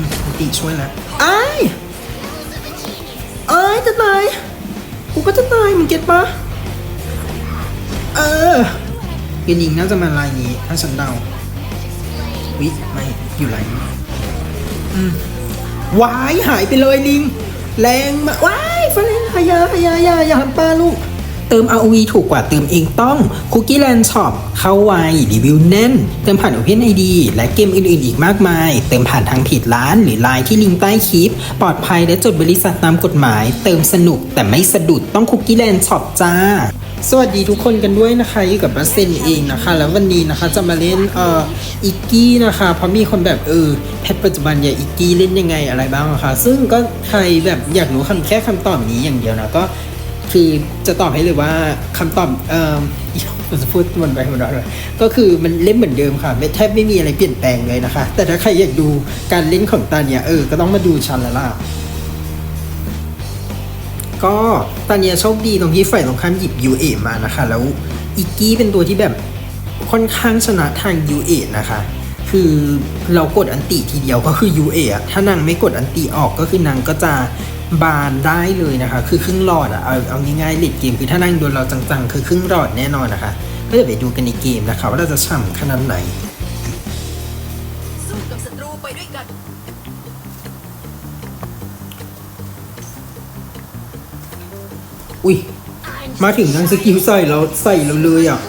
อืมอันติช่วยแล้วไอ้ายอ้ายจะตายกูก็จะตายมึงเก็ตปะเออเยนยิงน่าจะมาลายนี้ถ้าฉันเดาวิไม่อยู่ลายนี้อืมวายหายไปเลยลิง แรงมากว้ายฟาเลนหายาหายาอย่าอย่าหันปลาลูก เติม ROV ถูกกว่าเติมเองต้อง Cookie Land Shop เข้าไวรีวิวแน่น เติมผ่าน Open ID และเกมอื่นๆ อีกมากมาย เติมผ่านทางเพจร้านหรือไลน์ที่ลิงก์ใต้คลิป ปลอดภัยและจดบริษัทตามกฎหมาย เติมสนุกแต่ไม่สะดุดต้อง Cookie Land Shop จ้าสวัสดีทุกคนกันด้วยนะคะอยู่กับบัสเซนเองนะคะ แล้ววันนี้นะคะจะมาเล่นเอ่ออิกกี้นะคะเพราะมีคนแบบเออแพทปัจจุบันอย่าอิกกี้เล่นยังไงอะไรบ้างอะคะ ซึ่งก็ใครแบบอยากรู้คำแค่คำตอบนี้อย่างเดียวนะก็ คือจะตอบให้เลยว่าคำตอบเอ่อจะพูดมันไปมันอะไรก็คือมันเล่นเหมือนเดิมค่ะไม่แทบไม่มีอะไรเปลี่ยนแปลงเลยนะคะ แต่ถ้าใครอยากดูการเล่นของตาเนี่ยเออก็ต้องมาดูชันแล้วล่ะก็ตาเนียโชคดีตรงที่ฝ่ายตรงข้ามหยิบ UA มานะคะ แล้วอิกกี้เป็นตัวที่แบบค่อนข้างชนะทาง UA นะคะคือเรากดอันติทีเดียวก็คือ UA อะถ้านางไม่กดอันติออกก็คือนางก็จะ บานได้เลยนะคะ คือครึ่งหลอดอะเอาเอาง่ายๆเลดเกมคือถ้านางโดนเราจังๆ คือครึ่งหลอดแน่นอนนะคะ ก็จะไปดูกันในเกมนะคะว่าเราจะฉ่ำขนาดไหนอุ้ย มาถึงนางสกิลใส่เราใส่เราเลยอะ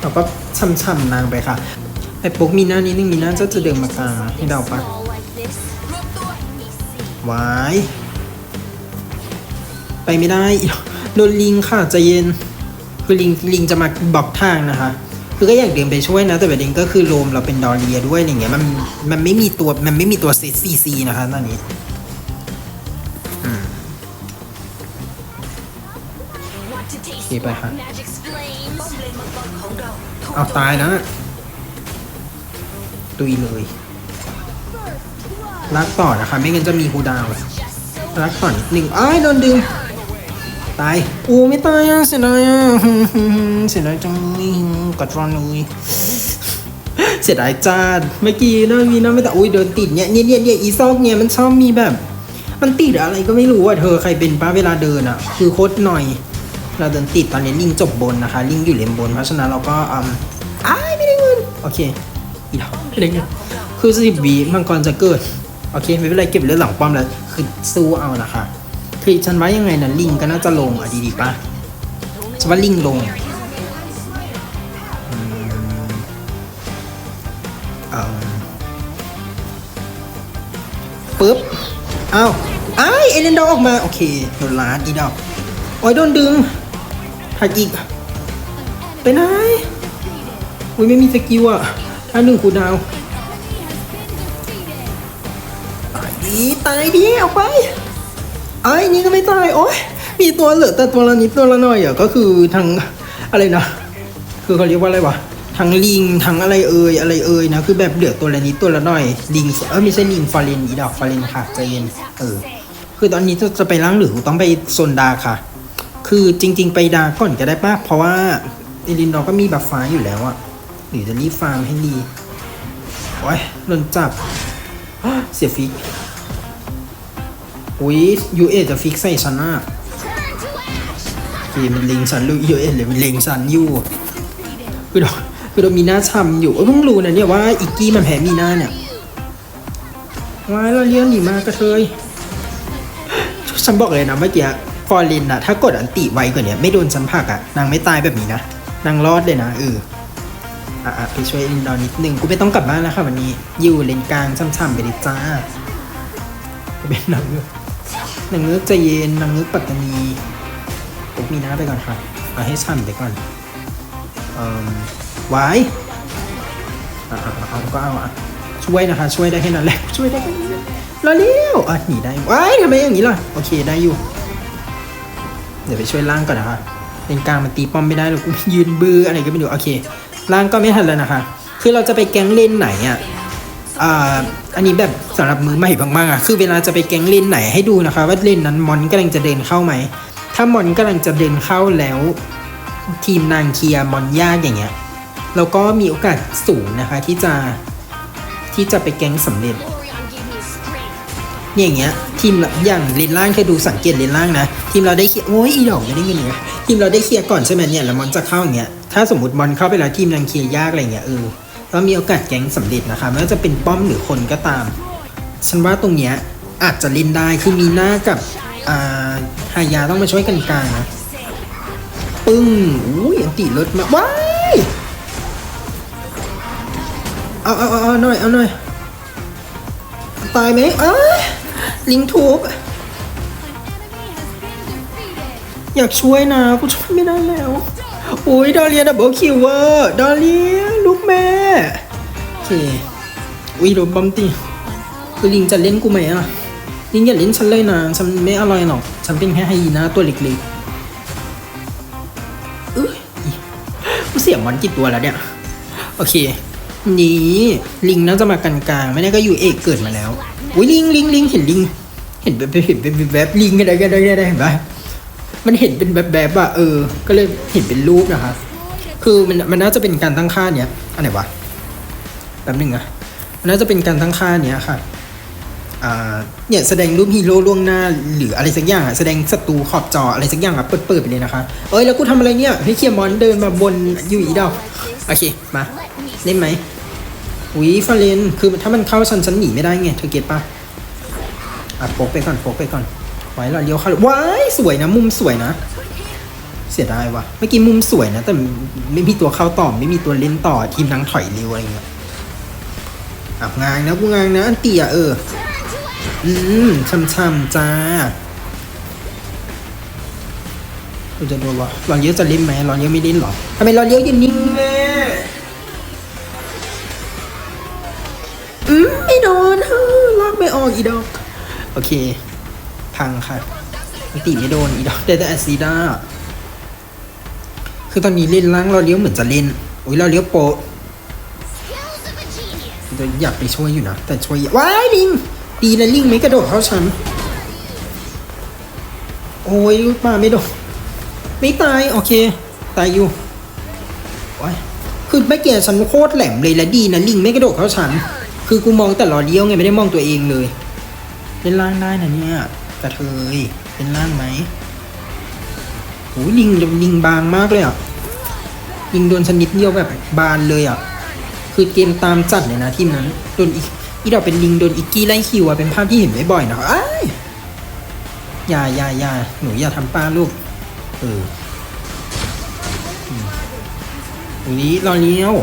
เราก็ช่ำๆนางไปค่ะไอ้ปุ๊กมีหน้านี้นึงมีหน้าเจ้าจะเดินมากลางให้เดาปะรวมตัว วาย ไปไม่ได้ โดนลิงค่ะใจเย็น คือลิงลิงจะมาบล็อกทางนะคะคือก็อยากเดินไปช่วยนะ แต่ประเด็นก็คือโรมเราเป็นดอเรียด้วยอะไรเงี้ยมันมันไม่มีตัวมันไม่มีตัวเซตซีซีนะคะตอนนี้อืมโอเคไปค่ะเอาตายนะตุยเลย รักต่อนะคะ ไม่งั้นจะมีคูลดาวน์รักต่อนิดหนึ่งอ้ายโดนดึง ตายโอ้ไม่ตายอะเสียดายอะเสียดายจังเลยกดรอนเลยเสียดายจ้าเมื่อกี้นะมีนะไม่แต่อุ้ยเดินติดเนี่ยเนี่ยเนี่ยเนี่ยอีซอกเนี่ยมันชอบมีแบบ มันติดอะไรก็ไม่รู้อะเธอใครเป็นป้าเวลาเดินอะ คือโคตรหน่อย เราเดินติดตอนนี้ลิงจบบนนะคะ ลิงอยู่เลนบนเพราะฉะนั้นเราก็อืมอ้ายไม่ได้เงินโอเคอีกแล้วไม่ได้เงินคือสิบวีมังกรจะเกิด โอเคไม่เป็นไรเก็บเลือดหลังป้อมแล้วคือสู้เอานะคะคือฉันว่ายังไงนะลิงก็น่าจะลงอะดีๆป่ะฉันว่าลิงลงปึ๊บอ้าวอ้ายเอเลนดอออกมา โอเคโดนลาดอีดอกโอ้ยโดนดึงหักอีกไปไหนอุ้ยไม่มีสกิลอะถ้าหนึ่งคูดาว น์ตายดีตายดีออกไปไอ้ยนี่ก็ไม่ตายโอ้ยมีตัวเหลือแต่ตัวละนิดตัวละหน่อยอะก็คือทั้งอะไรนะ คือเขาเรียกว่าอะไรวะทั้งลิงทั้งอะไรเอ่ยอะไรเอ่ยนะคือแบบเหลือตัวละนิดตัวละหน่อยลิงเออไม่ใช่ลิงฟาเรนอีดอกฟาเรนค่ะใจเย็นเออคือตอนนี้จะไปล้างหรือต้องไปโซนดาค่ะ คือจริง ๆ ไปดาก่อนก็ได้ป่ะเพราะว่าเอลินดอร์ก็มีบัฟฟ้าอยู่แล้วอะหรือจะรีบฟาร์มให้ดีโอ้ยโดนจับเสียฟิก อุ้ยยูเอจะฟิกใส่ฉันอะคือมันเล็งฉันหรือยูเอหรือมันเล็งฉันอยู่คือเราคือเรามีหน้าช้ำอยู่เออเพิ่งรู้นะเนี่ยว่าอิกกี้มันแพ้มีหน้าเนี่ยว้ายเราเลี้ยงดีมากกระเทยฉันบอกเลยนะเมื่อกี้ฟอร์เรนอะถ้ากดอันติไวกว่านี้ไม่โดนฉันผักอะนางไม่ตายแบบนี้นะนางรอดเลยนะเอออะอะไปช่วยลินดอนิดนึงกูไม่ต้องกลับบ้านแล้วค่ะวันนี้อยู่เลนกลางช่ำๆไปเลยจ้าเป็นนางเงือก นางเงือกใจเย็นนางเงือกปัตตานีปุ๊บมีน้าไปก่อนค่ะเอาให้ช่ำไปก่อนอไว้อะอะอะเอาก็เอาอะช่วยนะคะ ช่วยได้แค่นั้นแหละช่วยได้แค่นี้แล้วเร็วอะหนีได้ว้ายทำไมอย่างนี้ล่ะโอเคได้อยู่ เดี๋ยวไปช่วยล่างก่อนนะคะเลนกลางมันตีป้อมไม่ได้หรอกยืนบืออะไรก็ไม่รู้โอเคล่างก็ไม่ทันแล้วนะคะ คือเราจะไปแก๊งเลนไหนอะอ่า อันนี้แบบสำหรับมือใหม่มากๆอะคือเวลาจะไปแก๊งเลนไหนให้ดูนะคะ ว่าเลนนั้นมอนกำลังจะเดินเข้าไหม ถ้ามอนกำลังจะเดินเข้าแล้ว ทีมนางเคลียมอนยากอย่างเงี้ยแล้วก็มีโอกาสสูงนะคะที่จะที่จะไปแก๊งสำเร็จเนี่ยอย่างเงี้ยทีมเราอย่างเลนล่างเคยดูสังเกตเลนล่างนะทีมเราได้เคลียร์โอ้ยอีดอกไม่ได้เงินเลยทีมเราได้เคลียร์ก่อนใช่ไหมเนี่ยแล้วมอนจะเข้าอย่างเงี้ยถ้าสมมติมอนเข้าไปแล้วทีมยังเคลียร์ยากอะไรเงี้ยเออ ก็มีโอกาสแก๊งสำเร็จนะคะไม่ว่าจะเป็นป้อมหรือคนก็ตาม ฉันว่าตรงเนี้ยอาจจะเล่นได้คือมีหน้ากับฮายาต้องมาช่วยกันกลางนะปึ้งอุ้ยอันติเลิศมากว้ายเอาเอาเอาเอาหน่อยเอาหน่อยตายไหมเอ้ยลิงทูบอยากช่วยนะกูช่วยไม่ได้แล้ว อ้ยดอเลียดับเบิลคิวเวอร์ดอเลียลูกแม่โอเคอุ้ยโดนบอมตีคือลิงจะเล่นกูไหมอะลิงอย่าเล่นฉันเลยนะฉันไม่อร่อยหรอกฉันเป็นแค่ไฮยีน่าตัวเล็กๆเอ้ยกูเสียมอนกี่ตัวแล้วเนี่ยโอเคนี่ลิงน่าจะมากันกลางไม่แน่ก็อยู่เอกเกิดมาแล้วอุ้ยลิงลิงลิงเห็นลิงเห็นแบบเห็นแบบลิงกันได้กันได้กันได้เห็นปะ มันเห็นเป็นแบบแบบอะเออ ก็เลยเห็นเป็นรูปนะคะ คือมันมันน่าจะเป็นการตั้งค่าเนี้ยอันไหนวะแป๊บหนึงอะมันน่าจะเป็นการตั้งค่าเนี้ยค่ะอ่าเนี่ยแสดงรูปฮีโร่ล่วงหน้าหรืออะไรสักอย่างอะแสดงศัตรูขอบจออะไรสักอย่างอะเปิดเปิดไปเลยนะคะ เอ้ยแล้วกูทำอะไรเนี่ยพี่เคียร์มอนเดินมาบนอยู่อีดอกโอเคมาเล่นไหมอุ้ยฟาเลนคือถ้ามันเข้าฉันฉันหนีไม่ได้ไงเธอเก็ตปะอะโฟกไปก่อนโฟกไปก่อน ไว้เราเลี้ยวเข้าว้ายสวยนะมุมสวยนะ เสียดายว่ะเมื่อกี้มุมสวยนะ แต่ไม่มีตัวเข้าต่อไม่มีตัวเล่นต่อทีมนังถอยเร็วอะไรเงี้ยอับงานนะกูงานนะอันเตียเออ อืมช่ำๆจ้าเราจะโดนวะรอนเยอะจะเล่นไหมรอนเยอะไม่เล่นหรอทำไมรอนเยอะยืนนิ่งแม่อืมไม่โดนฮ้อลากไม่ออกอีดอก โอเค พังค่ะมิติไม่โดนอีดอกได้แต่แอซิด้าคือตอนนี้เล่นล่างเราเลี้ยวเหมือนจะเล่นอุ้ยเราเลี้ยวโปะจะอยากไปช่วยอยู่นะ แต่ช่วยว้ายลิงดีนะลิงไม่กระโดดเข้าฉันโอ้ยมาไม่โดนไม่ตายโอเค ตายอยู่โอ้ยคือไม่เกี่ยฉันโคตรแหลมเลยและดีนะลิงไม่กระโดดเข้าฉัน คือกูมองแต่รอเลี้ยวไงไม่ได้มองตัวเองเลยเล่นล่างได้นะเนี่ย กระเทยเป็นล่างไหมโอ้ยลิงลิงบางมากเลยอะลิงโดนชนิดเดียวแบบบานเลยอะคือเกมตามจัดเลยนะทีมนั้นโดนอีกอีดอกเป็นลิงโดนอีกกี้ไล่คิวอะเป็นภาพที่เห็นบ่อยๆนะครับอ้ายอย่าอย่าอย่าหนูอย่าทำป้าลูกเอออืมอุ้รอเลี้ยว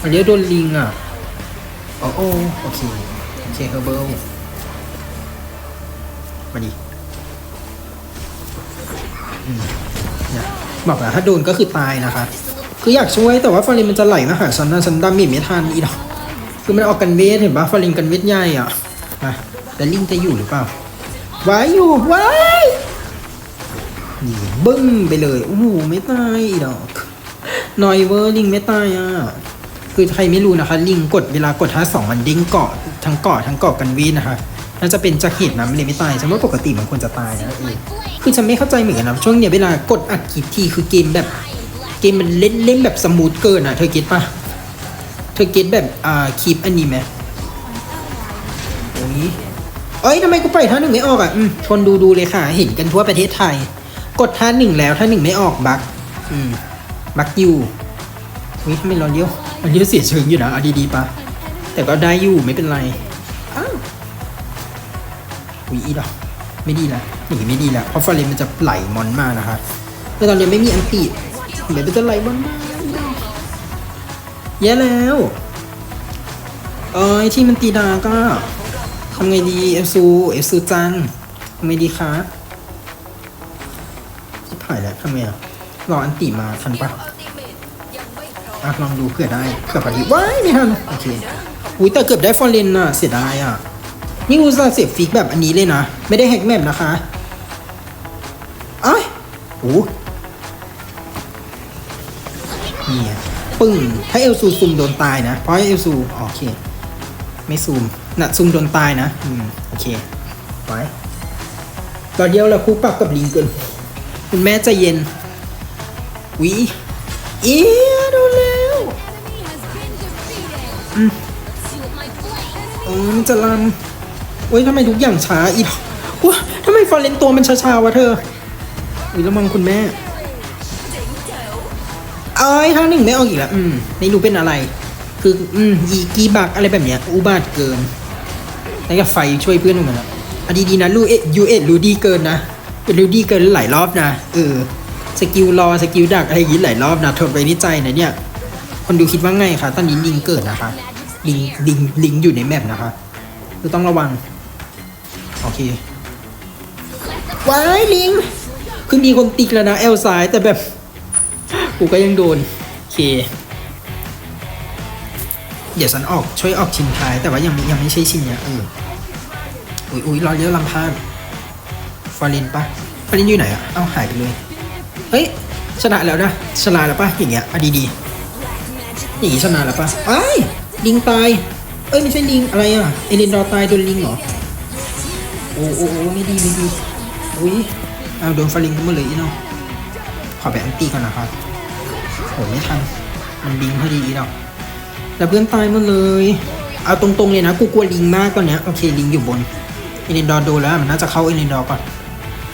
รอเลี้ยวโดนลิงอะโอ้โอโอเคโอเคเฮอร์เบิล มาดิเนี่ยบอกแล้วถ้าโดนก็คือตายนะคะคืออยากช่วยแต่ว่าฟารินมันจะไหลมาหาฉันนะฉันดาเมจไม่ทันอีดอกคือมันออกกันเวทเห็นปะฟารินกันเวทใหญ่อะมาแต่ลิงจะอยู่หรือเปล่าไว้อยู่ไว้นี่บึ้งไปเลยโอ้โหไม่ตายอีดอกนอยเวอร์ลิงไม่ตายอะคือใครไม่รู้นะคะ ลิงกดเวลากดท่าสองมันดิ้งเกาะทั้งเกาะทั้งเกาะกันวทนะคะ น่าจะเป็นจากเหตุนะมันเลยไม่ตายฉันว่าปกติมันควรจะตายนะเออคือฉันไม่เข้าใจเหมือนกันนะช่วงเนี้ยเวลากดอัดคลิปทีคือเกมแบบ เกมมันเล่นเล่นแบบสมูทเกินอะ เธอเก็ตปะเธอเก็ตแบบอ่าคลิปอันนี้ไหมโอ้ยเอ้ยทำไมกูปล่อยท่าหนึ่งไม่ออกอะอืมชนดูดูเลยค่ะ เห็นกันทั่วประเทศไทย กดท่าหนึ่งแล้วท่าหนึ่งไม่ออกบักอืมบักอยู่อุ้ยทำไมรอเลี้ยวรอเลี้ยวเสียเชิงอยู่นะเอาดีๆปะแต่ก็ได้อยู่ไม่เป็นไรอ้าว อุ้ยอีดอกไม่ดีละหนีไม่ดีละเพราะฟอร์เรนมันจะไหลมอนมากนะคะแต่ตอนนี้ไม่มีอันติเดี๋ยวมันจะไหลบนมากแย่แล้วเอ้ยที่มันตีดาก็ทำไงดีเอฟซูเอฟซูจังทำไงดีคะที่ถ่ายแล้วทำไงอะรออันติมาทันปะอมอะลองดูเผื่อได้เผื่อพอดีว้ายไม่ทันโอเคอุ้ยแต่เกือบได้ฟอร์เรนน่ะเสียดายอะ นี่อุตส่าห์เสียบฟิกแบบอันนี้เลยนะ ไม่ได้แฮกแมปนะคะเอ้ยโอ้เนี่ยปึ้ง ถ้าเอลซูซูมโดนตายนะ เพราะเอลซูโอเค ไม่ซูมนะซูมโดนตายนะ อืม โอเคไว้ตอนเดียวเราคู่ปรับกับลิงเกินคุณแม่ใจเย็นวิเอียดนแล้ว See what my อมันจะลำ โอ้ยทำไมทุกอย่างช้าอีกว้าทำไมฟอร์เรนตัวมันช้าๆวะเธออุ้ยระวังคุณแม่เอ้ยท่าหนึ่งไม่เอาอีกแล้วอืมไม่รู้เป็นอะไร คืออืมอีกีบักอะไรแบบเนี้ยอุบาทเกินแล้วก็ไฟช่วยเพื่อนเหมือนกันนะอะดีๆนะลูเอ็ยูเอ็ดรูดีเกินนะเป็นรูดีเกินหลายรอบนะเออสกิลรอสกิลดักอะไรอย่างงี้หลายรอบนะทนไปนิจใจนะเนี่ย คนดูคิดว่าไงคะตอนนี้ลิงเกิดนะคะลิงลิงลิงอยู่ในแมปนะคะคือต้องระวัง โอเคว้ายลิง คือมีคนติกแล้วนะเอลซ้ายแต่แบบ กูก็ยังโดน โอเค เดี๋ยวฉันออกช่วยออกชินท้าย แต่ว่ายังไม่ยังไม่ใช่ชินเนี่ยเอออุ้ยอุ้ยรอเยอะลำพานฟารินปะฟารินอยู่ไหนอะเอาหายไปเลย เฮ้ยชนะแล้วนะชนะแล้วปะอย่างเงี้ยอะดีๆอย่างงี้ชนะแล้วปะไอ้ายลิงตาย เอ้ยไม่ใช่ลิงอะไรอะเอเลนดอร์ตายโดนลิงเหรอโอ้โอ้โอ้ไม่ดีไม่ดีอุ้ยเอาโดนฟาลิงกันหมดเลยอีเนาะขอไปอันตีก่อนนะครับโหไม่ทันมันลิงพอดีอีดอกแล้วเพื่อนตายหมดเลย เอาตรงๆเลยนะกูกลัวลิงมากตอนเนี้ยโอเคลิงอยู่บนเอเลนดอร์โดนแล้วมันน่าจะเข้าเอเลนดอร์ก่อน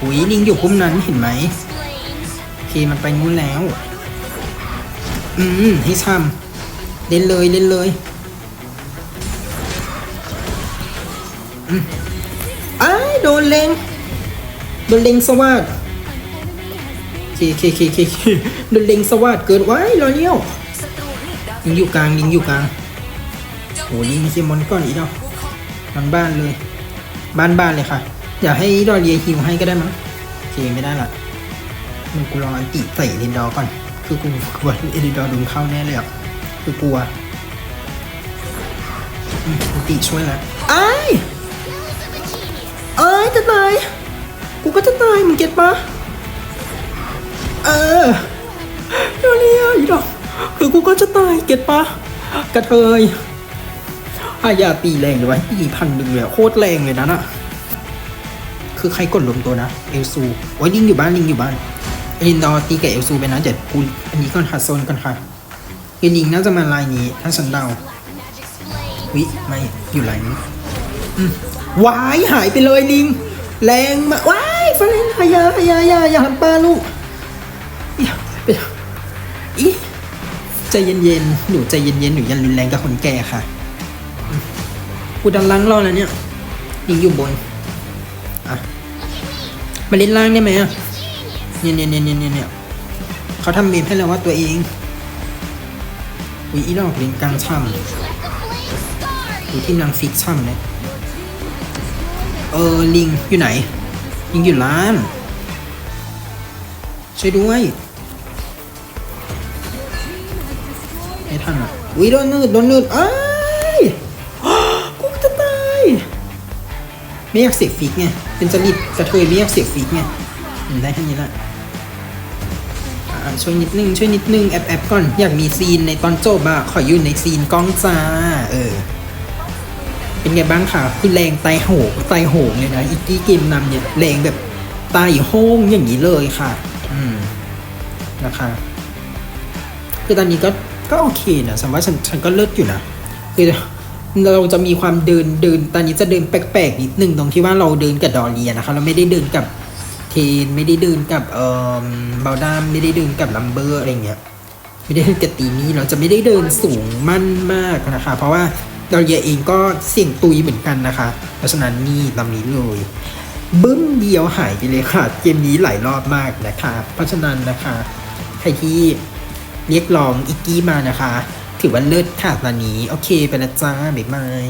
อุ้ยลิงอยู่พุ่มนั้นเห็นไหมโอเคมันไปนู้นแล้ว อืมให้ทำเล่นเลยเล่นเลย อืมอ้าย โดนเล็งโดนเล็งสวัสดคเคเคเคเคโดนเล็งสวัสดเกิดไว้รอเลี้ยวลิงอยู่กลางลิงอยู่กลางโหลิงไม่ใช่มอนก้อนอีกแล้วมันบ้านเลย บ้านบ้านเลยค่ะ อยากให้ดอเรียฮิวให้ก็ได้มั้งโอเคไม่ได้ละมันกูรองอันติใส่เอลินดอร์ก่อน คือกูกลัวเอลินดอร์โดนเข้าแน่เลยอะคือกลัวอันติช่วยแล้วไอ้ายจะตาย กูก็จะตายมึงเก็ตปะเออเดี๋ยวนี้อีดอกคือกูก็จะตายเก็ตปะกระเทยอายาตีแรงเลยวะตีพันหนึ่งเลยโคตรแรงเลยนะน่ะคือใครกดรวมตัวนะ เอลซูโอ้ยลิงอยู่บ้านลิงอยู่บ้านเอลินดอร์ตีกับเอลซูไปนะเดี๋ยวกูอันนี้ก่อนค่ะโซนก่อนค่ะคือลิงน่าจะมาลายนี้ถ้าฉันเดาวิไม่อยู่ลายนี้อืม วายหายไปเลยลิง แรงมากว้ายฟาเลนหายาหายาหายาอย่าหันปลาลูกอย่าไปอีใจเย็นๆหนูใจเย็นๆหนูย่ารุนแรงกับคนแก่ค่ะกูดันล้างรอแล้วเนี่ยลิงอยู่บนอะมาเล่นล่างได้ไหมอะเนี่ยเนี่ยเนี่ยเนี่ยเนี่ยเขาทำเมมให้แล้วว่าตัวเองอุ้ยอีดอกเล่นกลางช่ำดูที่นางฟิกช่ำเลย เออลิงอยู่ไหน ลิงอยู่ร้าน ช่วยด้วยไม่ทันอะอุ้ยโดนนืดโดนนืดเอ้ยกูจะตายไม่อยากเสียฟิกไงเป็นจริตกระเทยไม่อยากเสียฟิกไงได้แค่นี้ละช่วยนิดนึงช่วยนิดนึงแอบแอบก่อนอยากมีซีนในตอนจบอะขออยู่ในซีนกล้องจ้าเออ เป็นไงบ้างคะคือแรงไตโหงไตโหงเลยนะอีกกี้เกมนำเนี่ยแรงแบบไตโห้งอย่างนี้เลยค่ะ อืมนะคะคือตอนนี้ก็ก็โอเคนะสมมติว่าฉันฉันก็เลิศอยู่นะคือเราจะมีความเดินเดินตอนนี้จะเดินแปลกๆนิดนึงตรงที่ว่าเราเดินกับดอเรียนะคะ เราไม่ได้เดินกับเทนไม่ได้เดินกับเอ่อบลดามไม่ได้เดินกับลัมเบอร์อะไรเงี้ยไม่ได้เดินกับตีนี้เราจะไม่ได้เดินสูงมั่นมากนะคะ เพราะว่า เรียเองก็เสี่ยงตุยเหมือนกันนะคะ เพราะฉะนั้นนี่ลำนี้เลยบึ้มเดียวหายไปเลยค่ะ เกมนี้หลายรอบมากนะคะ เพราะฉะนั้นนะคะใครที่เรียกร้องอิกกี้มานะคะ ถือว่าเลิศค่ะตอนนี้ โอเคไปและจ้า บ๊ายบาย